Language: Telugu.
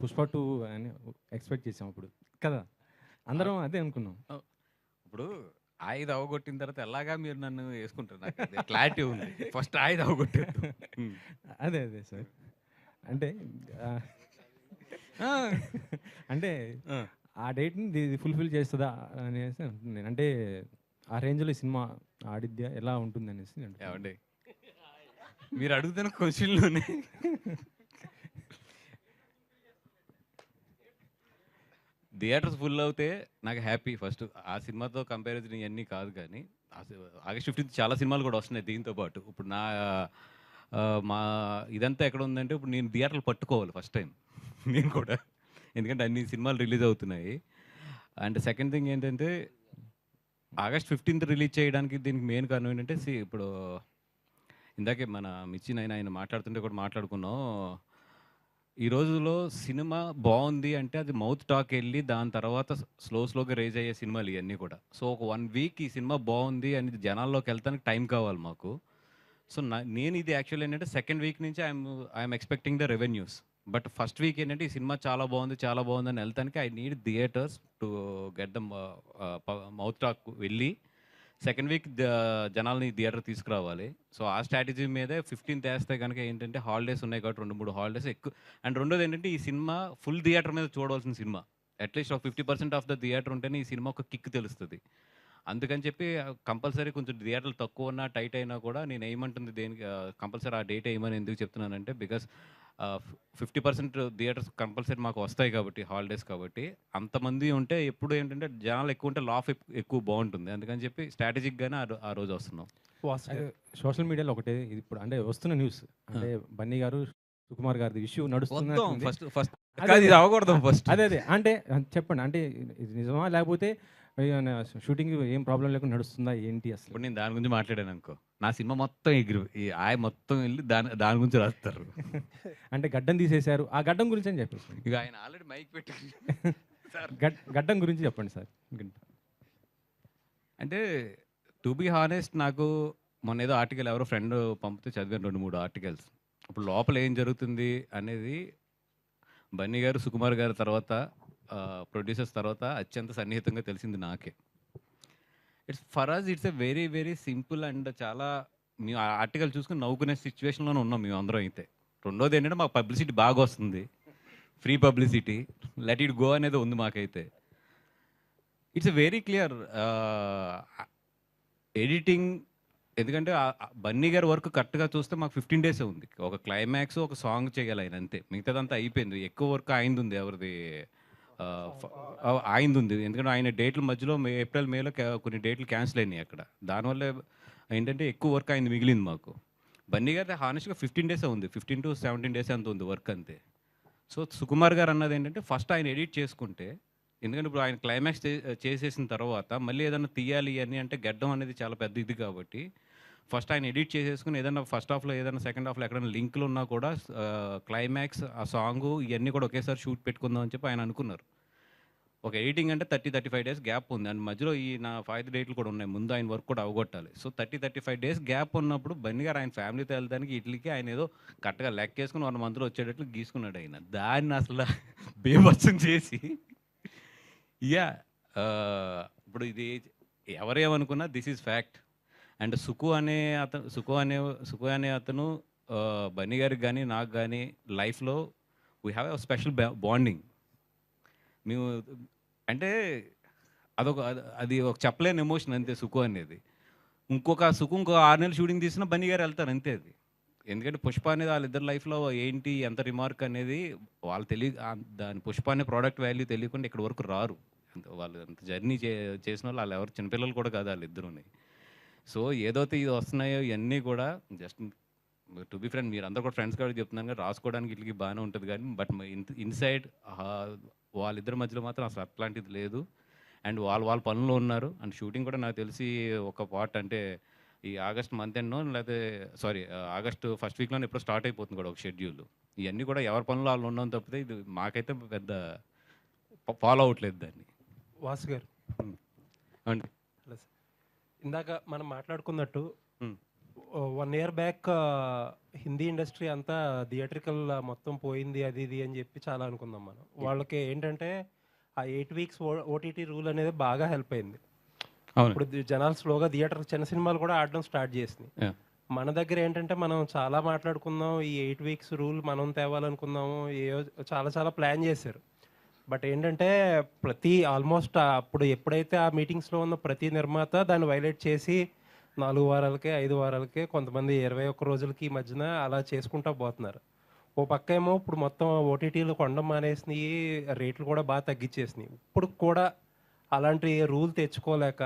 పుష్ప టూ అని ఎక్స్పెక్ట్ చేసాం అప్పుడు. కదా? అందరం అదే అనుకున్నాం. ఇప్పుడు ఆయుధ అవగొట్టిన తర్వాత ఎలాగా మీరు నన్ను వేసుకుంటారు? నాకు క్లారిటీ ఉంది. ఫస్ట్ ఆయుధ అవగొట్టేద్దు. ఉమ్. అదే అదే సార్. అంటే అంటే ఆ. డేట్ని ఇది ఫుల్ఫిల్ చేస్తుందా అనేసి అంటున్నాను. అంటే ఆ రేంజ్లో సినిమా ఆడిద్యా ఎలా ఉంటుంది అనేసి. ఏమండి? మీరు అడుగుతున్న క్వశ్చన్లోనే థియేటర్స్ ఫుల్ అవుతే నాకు హ్యాపీ. ఫస్ట్ ఆ సినిమాతో కంపారిజన్ ఇవన్నీ కాదు కానీ ఆగస్ట్ ఫిఫ్టీన్త్ చాలా సినిమాలు కూడా వస్తున్నాయి దీంతో పాటు. ఇప్పుడు నా మా ఇదంతా ఎక్కడ ఉందంటే ఇప్పుడు నేను థియేటర్లు పట్టుకోవాలి ఫస్ట్ టైం. నేను కూడా. ఎందుకంటే అన్ని సినిమాలు రిలీజ్ అవుతున్నాయి. అండ్ సెకండ్ థింగ్ ఏంటంటే ఆగస్ట్ ఫిఫ్టీన్త్ రిలీజ్ చేయడానికి దీనికి మెయిన్ కారణం ఏంటంటే ఇప్పుడు ఇందాకే మన మిచ్చిన ఆయన ఆయన మాట్లాడుతుంటే కూడా మాట్లాడుకున్నాం. ఈ రోజులో సినిమా బాగుంది అంటే అది మౌత్ టాక్ వెళ్ళి దాని తర్వాత స్లో స్లోగా రేజ్ అయ్యే సినిమాలు ఇవన్నీ కూడా. సో ఒక వన్ వీక్ ఈ సినిమా బాగుంది అని జనాల్లోకి వెళ్తానికి టైం కావాలి మాకు. సో నా నేను ఇది యాక్చువల్ ఏంటంటే సెకండ్ వీక్ నుంచి I'm I'm expecting the revenues. But first week ఏంటంటే ఈ సినిమా చాలా బాగుంది చాలా బాగుంది అని వెళ్తానికి I need theatres to get the mouth talk వెళ్ళి సెకండ్ వీక్ జనాల్ని థియేటర్ తీసుకురావాలి. సో ఆ స్ట్రాటజీ మీదే ఫిఫ్టీన్త్ వేస్తే కనుక ఏంటంటే హాలిడేస్ ఉన్నాయి కాబట్టి రెండు మూడు హాలిడేస్ ఎక్కువ అండ్ రెండోది ఏంటంటే ఈ సినిమా ఫుల్ థియేటర్ మీద చూడవలసిన సినిమా. అట్లీస్ట్ ఒక fifty percent of the theatre ఉంటేనే ఈ సినిమా ఒక కిక్ తెలుస్తుంది. అందుకని చెప్పి కంపల్సరీ కొంచెం థియేటర్లు తక్కువ ఉన్నా టైట్ అయినా కూడా నేను ఏమంటుంది దేనికి కంపల్సరీ ఆ డేట్ వేయమని ఎందుకు చెప్తున్నానంటే because fifty percent theatres compulsory మాకు వస్తాయి కాబట్టి హాలిడేస్ కాబట్టి. అంతమంది ఉంటే ఎప్పుడు ఏంటంటే జనాలు ఎక్కువ ఉంటే లాఫ్ ఎక్కువ బాగుంటుంది. అందుకని చెప్పి స్ట్రాటజిక్గానే ఆ రోజు వస్తున్నాం. సోషల్ మీడియాలో ఒకటే ఇది ఇప్పుడు అంటే వస్తున్న న్యూస్. అంటే బన్నీ గారు సుకుమార్ గారిది ఇష్యూ నడుస్తుంది ఫస్ట్ ఫస్ట్. అవకూడదు ఫస్ట్. అదే అదే. అంటే చెప్పండి. అంటే ఇది నిజమా లేకపోతే షూటింగ్ ఏం ప్రాబ్లం లేకుండా నడుస్తుందా ఏంటి అసలు? ఇప్పుడు నేను దాని గురించి మాట్లాడాను అనుకో. నా సినిమా మొత్తం ఎగిరి ఈ ఆయ మొత్తం వెళ్ళి దాని దాని గురించి రాస్తారు. అంటే గడ్డం తీసేశారు. ఆ గడ్డం గురించి అని చెప్పేసి. ఇక ఆయన ఆల్రెడీ మైక్ పెట్టి సార్ గడ్- గడ్డం గురించి చెప్పండి సార్. అంటే టు బీ హానెస్ట్ నాకు మొన్న ఏదో ఆర్టికల్ ఎవరో ఫ్రెండ్ పంపితే చదివాను రెండు మూడు ఆర్టికల్స్. ఇప్పుడు లోపల ఏం జరుగుతుంది అనేది బన్నీ గారు సుకుమార్ గారి తర్వాత ప్రొడ్యూసర్స్ తర్వాత అత్యంత సన్నిహితంగా తెలిసింది నాకే. It's for us it's a very very simple and చాలా మేము ఆ ఆర్టికల్ చూసుకుని నవ్వుకునే సిచ్యువేషన్లోనే ఉన్నాం మేము అందరం అయితే. రెండోది ఏంటంటే మాకు పబ్లిసిటీ బాగా వస్తుంది. Free publicity let it go అనేది ఉంది మాకైతే. ఇట్స్ వెరీ క్లియర్ ఎడిటింగ్ ఎందుకంటే బన్నీ గారి వర్క్ కరెక్ట్గా చూస్తే మాకు ఫిఫ్టీన్ డేస్ ఉంది. ఒక క్లైమాక్స్ ఒక సాంగ్ చేయాలి ఆయన అంతే. మిగతాదంతా అయిపోయింది. ఎక్కువ వర్క్ అయింది ఉంది ఎవరిది ఆయనది ఉంది ఎందుకంటే ఆయన డేట్ల మధ్యలో మే ఏప్రిల్ మేలో కొన్ని డేట్లు క్యాన్సిల్ అయినాయి అక్కడ. దానివల్ల ఏంటంటే ఎక్కువ వర్క్ ఆయన మిగిలింది మాకు. బన్నీ గారి హానెస్ట్గా ఫిఫ్టీన్ డేస్ ఉంది. ఫిఫ్టీన్ టు సెవెంటీన్ డేస్ అంత ఉంది వర్క్ అంతే. సో సుకుమార్ గారు అన్నది ఏంటంటే ఫస్ట్ ఆయన ఎడిట్ చేసుకుంటే ఎందుకంటే ఇప్పుడు ఆయన క్లైమాక్స్ చేసేసిన తర్వాత మళ్ళీ ఏదైనా తీయాలి అని అంటే గడ్డం అనేది చాలా పెద్ద ఇది కాబట్టి ఫస్ట్ ఆయన ఎడిట్ చేసేసుకుని ఏదైనా ఫస్ట్ హాఫ్లో ఏదైనా సెకండ్ హాఫ్లో ఎక్కడైనా లింక్లు ఉన్నా కూడా క్లైమాక్స్ ఆ సాంగ్ ఇవన్నీ కూడా ఒకేసారి షూట్ పెట్టుకుందాం అని చెప్పి ఆయన అనుకున్నారు. ఒక ఎడిటింగ్ అంటే thirty thirty five days gap ఉంది. అండ్ మధ్యలో ఈ నా ఫైవ్ డేట్లు కూడా ఉన్నాయి. ముందు ఆయన వర్క్ కూడా అవగొట్టాలి. So thirty thirty five days gap ఉన్నప్పుడు బన్నీ గారు ఆయన ఫ్యామిలీతో వెళ్ళడానికి ఇట్లకి ఆయన ఏదో కరెక్ట్గా లెక్కేసుకుని వన్ మంత్లో వచ్చేటట్లు గీసుకున్నాడు ఆయన. దాన్ని అసలు బీభత్సం చేసి యా ఇప్పుడు ఇది ఎవరేమనుకున్నా this is fact. And Suku అనే అతను సుకు అనే సుకు అనే అతను బన్నీ గారికి కానీ నాకు కానీ లైఫ్లో we have a special bonding మేము అంటే అదొక అది- అది ఒక చెప్పలేని ఎమోషన్ అంతే సుకు అనేది. ఇంకొక సుకు ఇంకో ఆరు నెలలు షూటింగ్ తీసినా బన్నీ గారు వెళ్తారు అంతే అది. ఎందుకంటే పుష్ప అనేది వాళ్ళిద్దరు లైఫ్లో ఏంటి ఎంత రిమార్క్ అనేది వాళ్ళు తెలియ దాని పుష్ప అనే ప్రోడక్ట్ వాల్యూ తెలియకుండా ఇక్కడ వరకు రారు. వాళ్ళు అంత జర్నీ చే చేసిన వాళ్ళు వాళ్ళు ఎవరు చిన్నపిల్లలు కూడా కాదు వాళ్ళిద్దరుని. సో ఏదైతే ఇది వస్తున్నాయో ఇవన్నీ కూడా జస్ట్ టు బి ఫ్రెండ్ మీరు అందరు కూడా ఫ్రెండ్స్ కాబట్టి చెప్తున్నాను కానీ రాసుకోవడానికి ఇట్లకి బాగానే ఉంటుంది కానీ బట్ ఇన్సైడ్ వాళ్ళిద్దరి మధ్యలో మాత్రం అసలు అట్లాంటిది లేదు. అండ్ వాళ్ళు వాళ్ళ పనుల్లో ఉన్నారు. అండ్ షూటింగ్ కూడా నాకు తెలిసి ఒక పార్ట్ అంటే ఈ ఆగస్ట్ మంత్ ఎండ్నో లేకపోతే సారీ ఆగస్ట్ ఫస్ట్ వీక్లో ఎప్పుడో స్టార్ట్ అయిపోతుంది కూడా ఒక షెడ్యూల్. ఇవన్నీ కూడా ఎవరి పనులు వాళ్ళు ఉన్నాం తప్పితే ఇది మాకైతే పెద్ద ఫాలో అవ్వట్లేదు దాన్ని. వాసు గారు. అండి ఇందాక మనం మాట్లాడుకున్నట్టు. One year back Hindi industry అంతా థియేట్రికల్ మొత్తం పోయింది అది ఇది అని చెప్పి చాలా అనుకుందాం మనం. వాళ్ళకి ఏంటంటే ఆ ఎయిట్ వీక్స్ ఓటీటీ రూల్ అనేది బాగా హెల్ప్ అయింది. ఇప్పుడు జనాలు స్లోగా థియేటర్ చిన్న సినిమాలు కూడా ఆడడం స్టార్ట్ చేసినాయి. Yeah. మన దగ్గర ఏంటంటే మనం చాలా మాట్లాడుకుందాం ఈ ఎయిట్ వీక్స్ రూల్ మనం తేవాలనుకుందాము ఏ చాలా చాలా ప్లాన్ చేశారు. బట్ ఏంటంటే ప్రతి ఆల్మోస్ట్ అప్పుడు ఎప్పుడైతే ఆ మీటింగ్స్లో ఉన్న ప్రతి నిర్మాత దాన్ని వైలేట్ చేసి నాలుగు వారాలకే ఐదు వారాలకే కొంతమంది ఇరవై ఒక్క రోజులకి ఈ మధ్యన అలా చేసుకుంటా పోతున్నారు. ఓ పక్క ఏమో ఇప్పుడు మొత్తం ఓటీటీలు కొండ మానేసినాయి రేట్లు కూడా బాగా తగ్గించేసినాయి ఇప్పుడు కూడా అలాంటి రూల్ తెచ్చుకోలేక